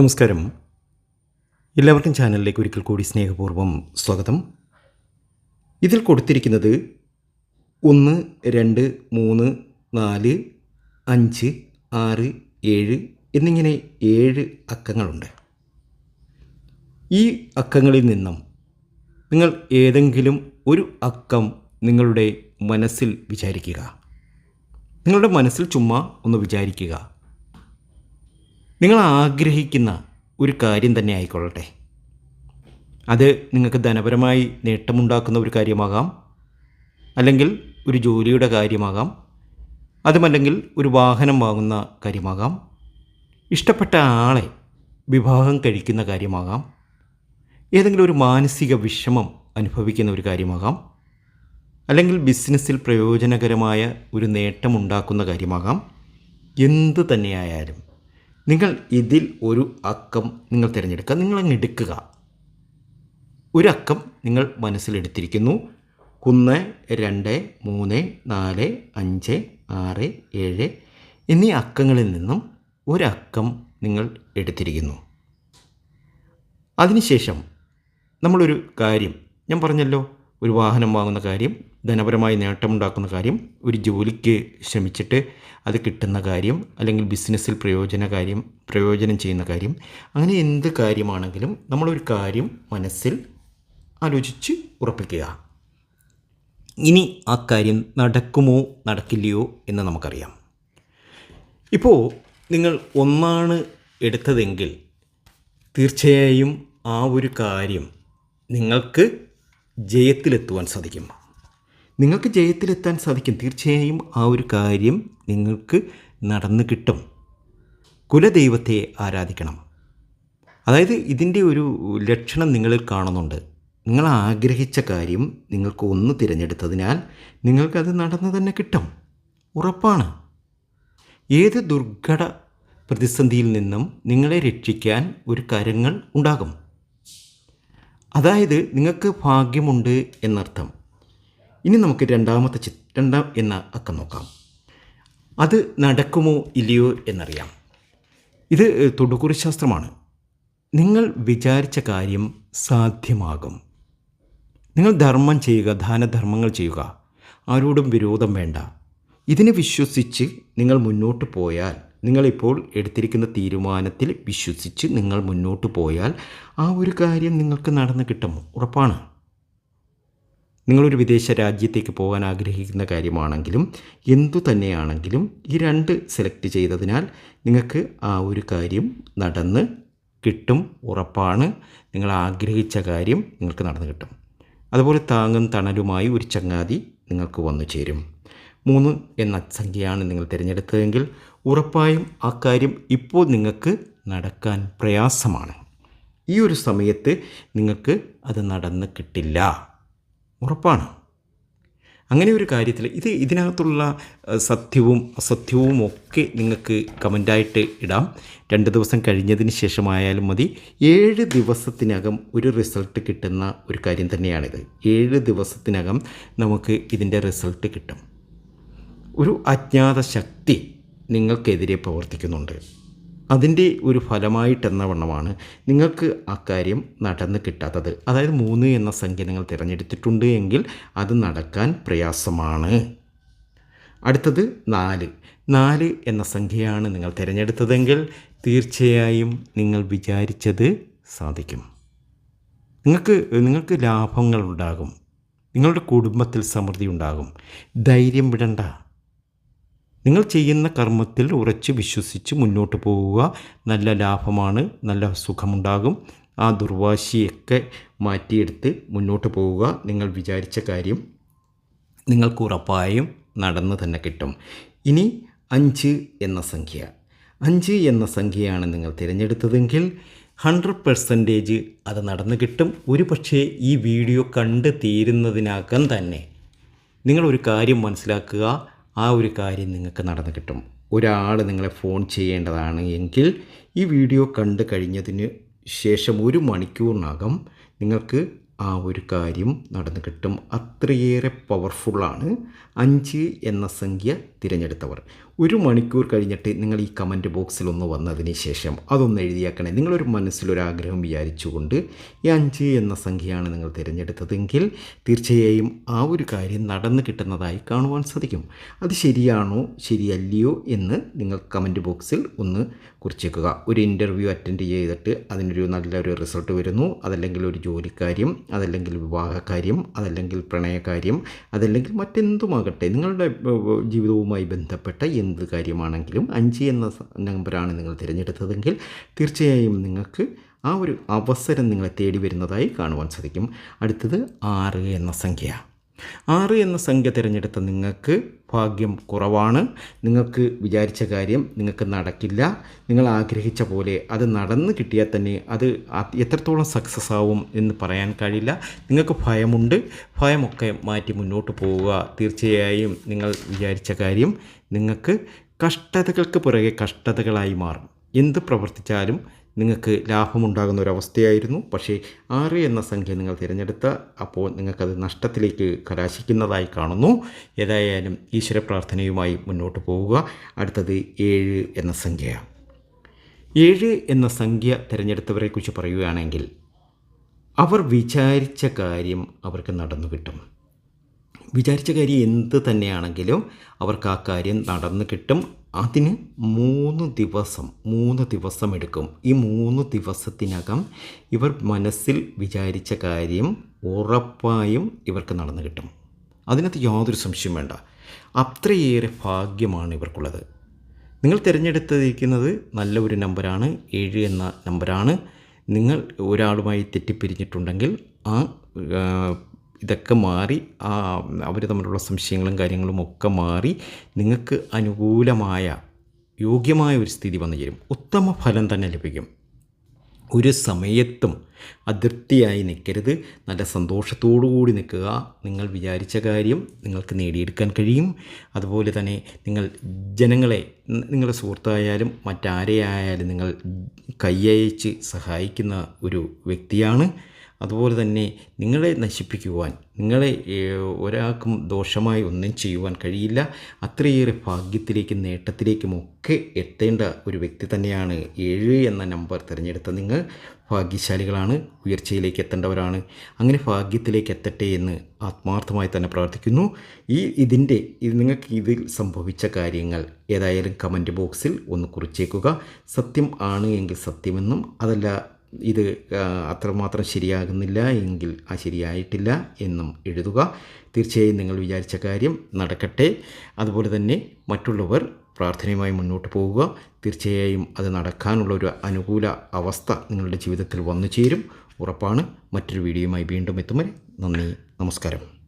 നമസ്കാരം. എല്ലാവർക്കും ചാനലിലേക്ക് ഒരിക്കൽ കൂടി സ്നേഹപൂർവം സ്വാഗതം. ഇതിൽ കൊടുത്തിരിക്കുന്നത് ഒന്ന് രണ്ട് മൂന്ന് നാല് അഞ്ച് ആറ് ഏഴ് എന്നിങ്ങനെ ഏഴ് അക്കങ്ങളുണ്ട്. ഈ അക്കങ്ങളിൽ നിന്നും നിങ്ങൾ ഏതെങ്കിലും ഒരു അക്കം നിങ്ങളുടെ മനസ്സിൽ വിചാരിക്കുക. നിങ്ങളുടെ മനസ്സിൽ ചുമ്മാ ഒന്ന് വിചാരിക്കുക. നിങ്ങൾ ആഗ്രഹിക്കുന്ന ഒരു കാര്യം തന്നെ ആയിക്കൊള്ളട്ടെ. അത് നിങ്ങൾക്ക് ധനപരമായി നേട്ടമുണ്ടാക്കുന്ന ഒരു കാര്യമാകാം അല്ലെങ്കിൽ ഒരു ജോലിയുടെ കാര്യമാകാം അതുമല്ലെങ്കിൽ ഒരു വാഹനം വാങ്ങുന്ന കാര്യമാകാം ഇഷ്ടപ്പെട്ട ആളെ വിവാഹം കഴിക്കുന്ന കാര്യമാകാം ഏതെങ്കിലും ഒരു മാനസിക വിഷമം അനുഭവിക്കുന്ന ഒരു കാര്യമാകാം അല്ലെങ്കിൽ ബിസിനസ്സിൽ പ്രയോജനകരമായ ഒരു നേട്ടമുണ്ടാക്കുന്ന കാര്യമാകാം എന്തു തന്നെയായാലും. നിങ്ങൾ ഇതിൽ ഒരു അക്കം നിങ്ങൾ തിരഞ്ഞെടുക്കുക. നിങ്ങളങ്ങ് എടുക്കുക. ഒരു അക്കം നിങ്ങൾ മനസ്സിലെടുത്തിരിക്കുന്നു. ഒന്ന് രണ്ട് മൂന്ന് നാല് അഞ്ച് ആറ് ഏഴ് എന്നീ അക്കങ്ങളിൽ നിന്നും ഒരക്കം നിങ്ങൾ എടുത്തിരിക്കുന്നു. അതിനുശേഷം നമ്മളൊരു കാര്യം ഞാൻ പറഞ്ഞല്ലോ. ഒരു വാഹനം വാങ്ങുന്ന കാര്യം ധനപരമായി നേട്ടമുണ്ടാക്കുന്ന കാര്യം ഒരു ജോലിക്ക് ശ്രമിച്ചിട്ട് അത് കിട്ടുന്ന കാര്യം അല്ലെങ്കിൽ ബിസിനസ്സിൽ പ്രയോജന കാര്യം പ്രയോജനം ചെയ്യുന്ന കാര്യം അങ്ങനെ എന്ത് കാര്യമാണെങ്കിലും നമ്മളൊരു കാര്യം മനസ്സിൽ ആലോചിച്ച് ഉറപ്പിക്കുക. ഇനി ആ കാര്യം നടക്കുമോ നടക്കില്ലയോ എന്ന് നമുക്കറിയാം. ഇപ്പോൾ നിങ്ങൾ ഒന്നാണ് എടുത്തതെങ്കിൽ തീർച്ചയായും ആ ഒരു കാര്യം നിങ്ങൾക്ക് ജയത്തിലെത്തുവാൻ സാധിക്കും. നിങ്ങൾക്ക് ജയത്തിലെത്താൻ സാധിക്കും. തീർച്ചയായും ആ ഒരു കാര്യം നിങ്ങൾക്ക് നടന്നു കിട്ടും. കുലദൈവത്തെ ആരാധിക്കണം. അതായത് ഇതിന്റെ ഒരു ലക്ഷണം നിങ്ങളിൽ കാണുന്നുണ്ട്. നിങ്ങൾ ആഗ്രഹിച്ച കാര്യം നിങ്ങൾക്ക് ഒന്ന് തിരഞ്ഞെടുത്തതിനാൽ നിങ്ങൾക്കത് നടന്നു തന്നെ കിട്ടും. ഉറപ്പാണ്. ഏത് ദുർഘട പ്രതിസന്ധിയിൽ നിന്നും നിങ്ങളെ രക്ഷിക്കാൻ ഒരു കരങ്ങൾ ഉണ്ടാകും. അതായത് നിങ്ങൾക്ക് ഭാഗ്യമുണ്ട് എന്നർത്ഥം. ഇനി നമുക്ക് രണ്ടാമത്തെ ചി രണ്ടാം എന്ന അക്കം നോക്കാം. അത് നടക്കുമോ ഇല്ലയോ എന്നറിയാം. ഇത് തൊടുകുറി ശാസ്ത്രമാണ്. നിങ്ങൾ വിചാരിച്ച കാര്യം സാധ്യമാകും. നിങ്ങൾ ധർമ്മം ചെയ്യുക ദാനധർമ്മങ്ങൾ ചെയ്യുക. ആരോടും വിരോധം വേണ്ട. ഇതിനെ വിശ്വസിച്ച് നിങ്ങൾ മുന്നോട്ട് പോയാൽ നിങ്ങളിപ്പോൾ എടുത്തിരിക്കുന്ന തീരുമാനത്തിൽ വിശ്വസിച്ച് നിങ്ങൾ മുന്നോട്ട് പോയാൽ ആ ഒരു കാര്യം നിങ്ങൾക്ക് നടന്നു കിട്ടും. ഉറപ്പാണ്. നിങ്ങളൊരു വിദേശ രാജ്യത്തേക്ക് പോകാൻ ആഗ്രഹിക്കുന്ന കാര്യമാണെങ്കിലും എന്തു തന്നെയാണെങ്കിലും ഈ രണ്ട് സെലക്ട് ചെയ്തതിനാൽ നിങ്ങൾക്ക് ആ ഒരു കാര്യം നടന്ന് കിട്ടും. ഉറപ്പാണ്. നിങ്ങൾ ആഗ്രഹിച്ച കാര്യം നിങ്ങൾക്ക് നടന്നു കിട്ടും. അതുപോലെ താങ്ങും തണലുമായി ഒരു ചങ്ങാതി നിങ്ങൾക്ക് വന്നു ചേരും. മൂന്ന് എന്ന സംഖ്യയാണ് നിങ്ങൾ തിരഞ്ഞെടുത്തതെങ്കിൽ ഉറപ്പായും ആ കാര്യം ഇപ്പോൾ നിങ്ങൾക്ക് നടക്കാൻ പ്രയാസമാണ്. ഈ ഒരു സമയത്ത് നിങ്ങൾക്ക് അത് നടന്ന് കിട്ടില്ല. ഉറപ്പാണ്. അങ്ങനെ ഒരു കാര്യത്തിൽ ഇത് ഇതിനകത്തുള്ള സത്യവും അസത്യവും ഒക്കെ നിങ്ങൾക്ക് കമന്റായിട്ട് ഇടാം. രണ്ട് ദിവസം കഴിഞ്ഞതിന് ശേഷമായാലും മതി. ഏഴ് ദിവസത്തിനകം ഒരു റിസൾട്ട് കിട്ടുന്ന ഒരു കാര്യം തന്നെയാണിത്. ഏഴ് ദിവസത്തിനകം നമുക്ക് ഇതിന്റെ റിസൾട്ട് കിട്ടും. ഒരു അജ്ഞാത ശക്തി നിങ്ങൾക്കെതിരെ പ്രവർത്തിക്കുന്നുണ്ട്. അതിന്റെ ഒരു ഫലമായിട്ടെന്ന വണ്ണമാണ് നിങ്ങൾക്ക് ആ കാര്യം നടന്ന് കിട്ടാത്തത്. അതായത് മൂന്ന് എന്ന സംഖ്യ നിങ്ങൾ തിരഞ്ഞെടുത്തിട്ടുണ്ട് എങ്കിൽ അത് നടക്കാൻ പ്രയാസമാണ്. അടുത്തത് നാല്. നാല് എന്ന സംഖ്യയാണ് നിങ്ങൾ തിരഞ്ഞെടുത്തതെങ്കിൽ തീർച്ചയായും നിങ്ങൾ വിചാരിച്ചത് സാധിക്കും. നിങ്ങൾക്ക് നിങ്ങൾക്ക് ലാഭങ്ങൾ ഉണ്ടാകും നിങ്ങളുടെ കുടുംബത്തിൽ സമൃദ്ധി ഉണ്ടാകും. ധൈര്യം വിടണ്ട. നിങ്ങൾ ചെയ്യുന്ന കർമ്മത്തിൽ ഉറച്ച് വിശ്വസിച്ച് മുന്നോട്ട് പോവുക. നല്ല ലാഭമാണ് നല്ല സുഖമുണ്ടാകും. ആ ദുർവാശിയൊക്കെ മാറ്റിയെടുത്ത് മുന്നോട്ട് പോവുക. നിങ്ങൾ വിചാരിച്ച കാര്യം നിങ്ങൾക്ക് ഉറപ്പായും നടന്നു തന്നെ കിട്ടും. ഇനി അഞ്ച് എന്ന സംഖ്യ. അഞ്ച് എന്ന സംഖ്യയാണ് നിങ്ങൾ തിരഞ്ഞെടുത്തതെങ്കിൽ ഹൺഡ്രഡ് പെർസെന്റേജ് അത് നടന്നു കിട്ടും. ഒരു പക്ഷേ ഈ വീഡിയോ കണ്ട് തീരുന്നതിനകം തന്നെ നിങ്ങളൊരു കാര്യം മനസ്സിലാക്കുക. ആ ഒരു കാര്യം നിങ്ങൾക്ക് നടന്നു കിട്ടും. ഒരാൾ നിങ്ങളെ ഫോൺ ചെയ്യേണ്ടതാണ് എങ്കിൽ ഈ വീഡിയോ കണ്ടു കഴിഞ്ഞതിന് ശേഷം ഒരു മണിക്കൂറിനകം നിങ്ങൾക്ക് ആ ഒരു കാര്യം നടന്നു കിട്ടും. അത്രയേറെ പവർഫുള്ളാണ് അഞ്ച് എന്ന സംഖ്യ തിരഞ്ഞെടുത്തവർ. ഒരു മണിക്കൂർ കഴിഞ്ഞിട്ട് നിങ്ങൾ ഈ കമന്റ് ബോക്സിൽ ഒന്ന് വന്നതിന് ശേഷം അതൊന്ന് എഴുതിയാക്കണേ. നിങ്ങളൊരു മനസ്സിലൊരാഗ്രഹം വിചാരിച്ചുകൊണ്ട് ഈ അഞ്ച് എന്ന സംഖ്യയാണ് നിങ്ങൾ തിരഞ്ഞെടുത്തതെങ്കിൽ തീർച്ചയായും ആ ഒരു കാര്യം നടന്നു കിട്ടുന്നതായി കാണുവാൻ സാധിക്കും. അത് ശരിയാണോ ശരിയല്ലയോ എന്ന് നിങ്ങൾ കമന്റ് ബോക്സിൽ ഒന്ന് കുറിച്ചേക്കുക. ഒരു ഇന്റർവ്യൂ അറ്റൻഡ് ചെയ്തിട്ട് അതിനൊരു നല്ലൊരു റിസൾട്ട് വരുന്നു. അതല്ലെങ്കിൽ ഒരു ജോലിക്കാര്യം അതല്ലെങ്കിൽ വിവാഹകാര്യം അതല്ലെങ്കിൽ പ്രണയകാര്യം അതല്ലെങ്കിൽ മറ്റെന്തുമാകട്ടെ നിങ്ങളുടെ ജീവിതവുമായി ബന്ധപ്പെട്ട എന്ത് കാര്യമാണെങ്കിലും അഞ്ച് എന്ന നമ്പറാണ് നിങ്ങൾ തിരഞ്ഞെടുത്തതെങ്കിൽ തീർച്ചയായും നിങ്ങൾക്ക് ആ ഒരു അവസരം നിങ്ങളെ തേടി വരുന്നതായി കാണുവാൻ സാധിക്കും. അടുത്തത് ആറ് എന്ന സംഖ്യ. ആറ് എന്ന സംഖ്യ തിരഞ്ഞെടുത്ത നിങ്ങൾക്ക് ഭാഗ്യം കുറവാണ്. നിങ്ങൾക്ക് വിചാരിച്ച കാര്യം നിങ്ങൾക്ക് നടക്കില്ല. നിങ്ങൾ ആഗ്രഹിച്ച പോലെ അത് നടന്ന് കിട്ടിയാൽ തന്നെ അത് എത്രത്തോളം സക്സസ് ആവും എന്ന് പറയാൻ കഴിയില്ല. നിങ്ങൾക്ക് ഭയമുണ്ട്. ഭയമൊക്കെ മാറ്റി മുന്നോട്ട് പോവുക. തീർച്ചയായും നിങ്ങൾ വിചാരിച്ച കാര്യം നിങ്ങൾക്ക് കഷ്ടതകൾക്ക് പുറകെ കഷ്ടതകളായി മാറും. എന്ത് പ്രവർത്തിച്ചാലും നിങ്ങൾക്ക് ലാഭമുണ്ടാകുന്ന ഒരവസ്ഥയായിരുന്നു പക്ഷേ ആറ് എന്ന സംഖ്യ നിങ്ങൾ തിരഞ്ഞെടുത്ത അപ്പോൾ നിങ്ങൾക്കത് നഷ്ടത്തിലേക്ക് കലാശിക്കുന്നതായി കാണുന്നു. ഏതായാലും ഈശ്വര പ്രാർത്ഥനയുമായി മുന്നോട്ട് പോവുക. അടുത്തത് ഏഴ് എന്ന സംഖ്യയാണ് ഏഴ് എന്ന സംഖ്യ തിരഞ്ഞെടുത്തവരെക്കുറിച്ച് പറയുകയാണെങ്കിൽ അവർ വിചാരിച്ച കാര്യം അവർക്ക് നടന്നു കിട്ടും. വിചാരിച്ച കാര്യം എന്ത് തന്നെയാണെങ്കിലും അവർക്ക് ആ കാര്യം നടന്നു കിട്ടും. അതിന് മൂന്ന് ദിവസം മൂന്ന് ദിവസം എടുക്കും. ഈ മൂന്ന് ദിവസത്തിനകം ഇവർ മനസ്സിൽ വിചാരിച്ച കാര്യം ഉറപ്പായും ഇവർക്ക് നടന്നു കിട്ടും. അതിനകത്ത് യാതൊരു സംശയം വേണ്ട. അത്രയേറെ ഭാഗ്യമാണ് ഇവർക്കുള്ളത്. നിങ്ങൾ തിരഞ്ഞെടുത്തിരിക്കുന്നത് നല്ല ഒരു നമ്പറാണ് ഏഴ് എന്ന നമ്പരാണ് നിങ്ങൾ ഒരാളുമായി തെറ്റിപ്പിരിഞ്ഞിട്ടുണ്ടെങ്കിൽ ആ, ഇതൊക്കെ മാറി അവർ തമ്മിലുള്ള സംശയങ്ങളും കാര്യങ്ങളും ഒക്കെ മാറി നിങ്ങൾക്ക് അനുകൂലമായ യോഗ്യമായ ഒരു സ്ഥിതി വന്നു ചേരും. ഉത്തമ ഫലം തന്നെ ലഭിക്കും. ഒരു സമയത്തും അതിർത്തിയായി നിൽക്കരുത്. നല്ല സന്തോഷത്തോടു കൂടി നിൽക്കുക. നിങ്ങൾ വിചാരിച്ച കാര്യം നിങ്ങൾക്ക് നേടിയെടുക്കാൻ കഴിയും. അതുപോലെ തന്നെ നിങ്ങൾ ജനങ്ങളെ നിങ്ങളുടെ സുഹൃത്തായാലും മറ്റാരെയായാലും നിങ്ങൾ കൈയച്ച് സഹായിക്കുന്ന ഒരു വ്യക്തിയാണ്. അതുപോലെ തന്നെ നിങ്ങളെ നശിപ്പിക്കുവാൻ നിങ്ങളെ ഒരാൾക്കും ദോഷമായി ഒന്നും ചെയ്യുവാൻ കഴിയില്ല. അത്രയേറെ ഭാഗ്യത്തിലേക്കും നേട്ടത്തിലേക്കും ഒക്കെ എത്തേണ്ട ഒരു വ്യക്തി തന്നെയാണ് ഏഴ് എന്ന നമ്പർ തിരഞ്ഞെടുത്ത നിങ്ങൾ. ഭാഗ്യശാലികളാണ് ഉയർച്ചയിലേക്ക് എത്തേണ്ടവരാണ്. അങ്ങനെ ഭാഗ്യത്തിലേക്ക് എത്തട്ടെ എന്ന് ആത്മാർത്ഥമായി തന്നെ പ്രാർത്ഥിക്കുന്നു. ഈ ഇതിന്റെ ഇത് നിങ്ങൾക്ക് ഇതിൽ സംഭവിച്ച കാര്യങ്ങൾ ഏതായാലും കമന്റ് ബോക്സിൽ ഒന്ന് കുറിച്ചേക്കുക. സത്യം ആണ് എങ്കിൽ സത്യമെന്നും അതല്ല ഇത് അത്രമാത്രം ശരിയാകുന്നില്ല എങ്കിൽ ആ ശരിയായിട്ടില്ല എന്നും എഴുതുക. തീർച്ചയായും നിങ്ങൾ വിചാരിച്ച കാര്യം നടക്കട്ടെ. അതുപോലെ തന്നെ മറ്റുള്ളവർ പ്രാർത്ഥനയുമായി മുന്നോട്ട് പോവുക തീർച്ചയായും അത് നടക്കാനുള്ള ഒരു അനുകൂല അവസ്ഥ നിങ്ങളുടെ ജീവിതത്തിൽ വന്നു ചേരും ഉറപ്പാണ്. മറ്റൊരു വീഡിയോയുമായി വീണ്ടും എത്തും നന്ദി നമസ്കാരം.